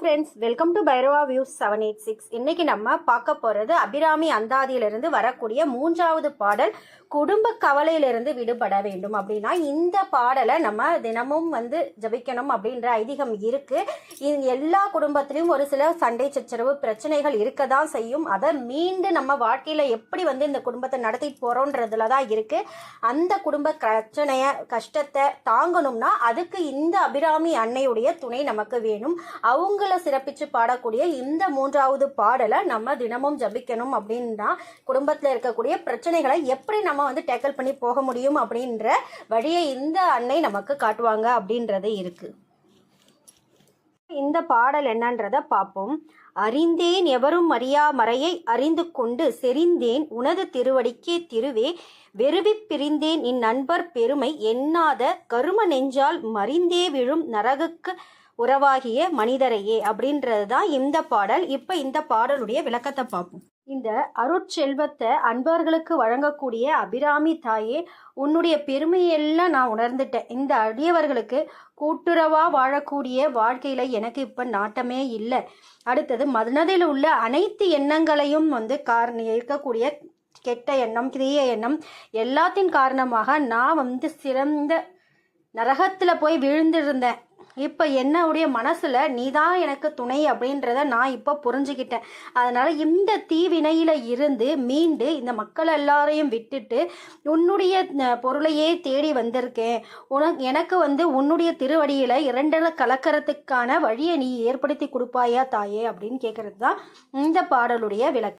Friends welcome to Bhairava views seven eight six இன்னைக்கு நம்ம பார்க்க போகிறது அபிராமி அந்தாதியிலிருந்து வரக்கூடிய மூன்றாவது பாடல் குடும்ப கவலையிலிருந்து விடுபட வேண்டும். அப்படின்னா இந்த பாடலை நம்ம தினமும் வந்து ஜபிக்கணும் அப்படின்ற ஐதீகம் இருக்கு. இது எல்லா குடும்பத்திலையும் ஒரு சில சண்டை சச்சரவு பிரச்சனைகள் இருக்க தான் செய்யும். அதை மீண்டு நம்ம வாழ்க்கையில எப்படி வந்து இந்த குடும்பத்தை நடத்திட்டு போறோன்றதுல தான் இருக்கு. அந்த குடும்ப பிரச்சனைய கஷ்டத்தை தாங்கணும்னா அதுக்கு இந்த அபிராமி அன்னையுடைய துணை நமக்கு வேணும். அவங்க அவங்கள சிறப்பிச்சு பாடக்கூடிய இந்த மூன்றாவது பாடலை நம்ம தினமும் ஜபிக்கணும் அப்படின்னா குடும்பத்தில் இருக்கக்கூடிய பிரச்சனைகளை எப்படி நம்ம வந்து டேக்கிள் பண்ணி போக முடியும் அப்படின்ற வழியை இந்த அன்னை நமக்கு காட்டுவாங்க அப்படின்றது இருக்கு. இந்த பாடல் என்னன்றத பார்ப்போம். அறிந்தேன் எவரும் அறியா மறையை அறிந்து கொண்டு செறிந்தேன் உனது திருவடிக்கே திருவே. வெறுவி பிரிந்தேன் இந்நண்பர் பெருமை எண்ணாத கரும நெஞ்சால் மறிந்தே விழும் நரகுக்கு உறவாகிய மனிதரையே அப்படின்றது தான் இந்த பாடல். இப்போ இந்த பாடலுடைய விளக்கத்தை பார்ப்போம். இந்த அருட்செல்வத்தை அன்பர்களுக்கு வழங்கக்கூடிய அபிராமி தாயே உன்னுடைய பெருமையெல்லாம் நான் உணர்ந்துட்டேன். இந்த அடியவர்களுக்கு கூட்டுறவா வாழக்கூடிய வாழ்க்கையில எனக்கு இப்ப நாட்டமே இல்லை. அடுத்தது மனதில் உள்ள அனைத்து எண்ணங்களையும் வந்து காரண இருக்கக்கூடிய கெட்ட எண்ணம் கிரிய எண்ணம் எல்லாத்தின் காரணமாக நான் வந்து சிறந்த நரகத்தில் போய் விழுந்திருந்தேன். இப்போ என்னுடைய மனசில் நீ தான் எனக்கு துணை அப்படின்றத நான் இப்போ புரிஞ்சுக்கிட்டேன் அதனால் இந்த தீவினையில் இருந்து மீண்டு இந்த மக்கள் எல்லாரையும் விட்டுட்டு உன்னுடைய பொருளையே தேடி வந்திருக்கேன். உனக்கு எனக்கு வந்து உன்னுடைய திருவடியில் இரண்டரை கலக்கிறதுக்கான வழியை நீ ஏற்படுத்தி கொடுப்பாயா தாயே அப்படின்னு கேட்கறது தான் இந்த பாடலுடைய விளக்கம்.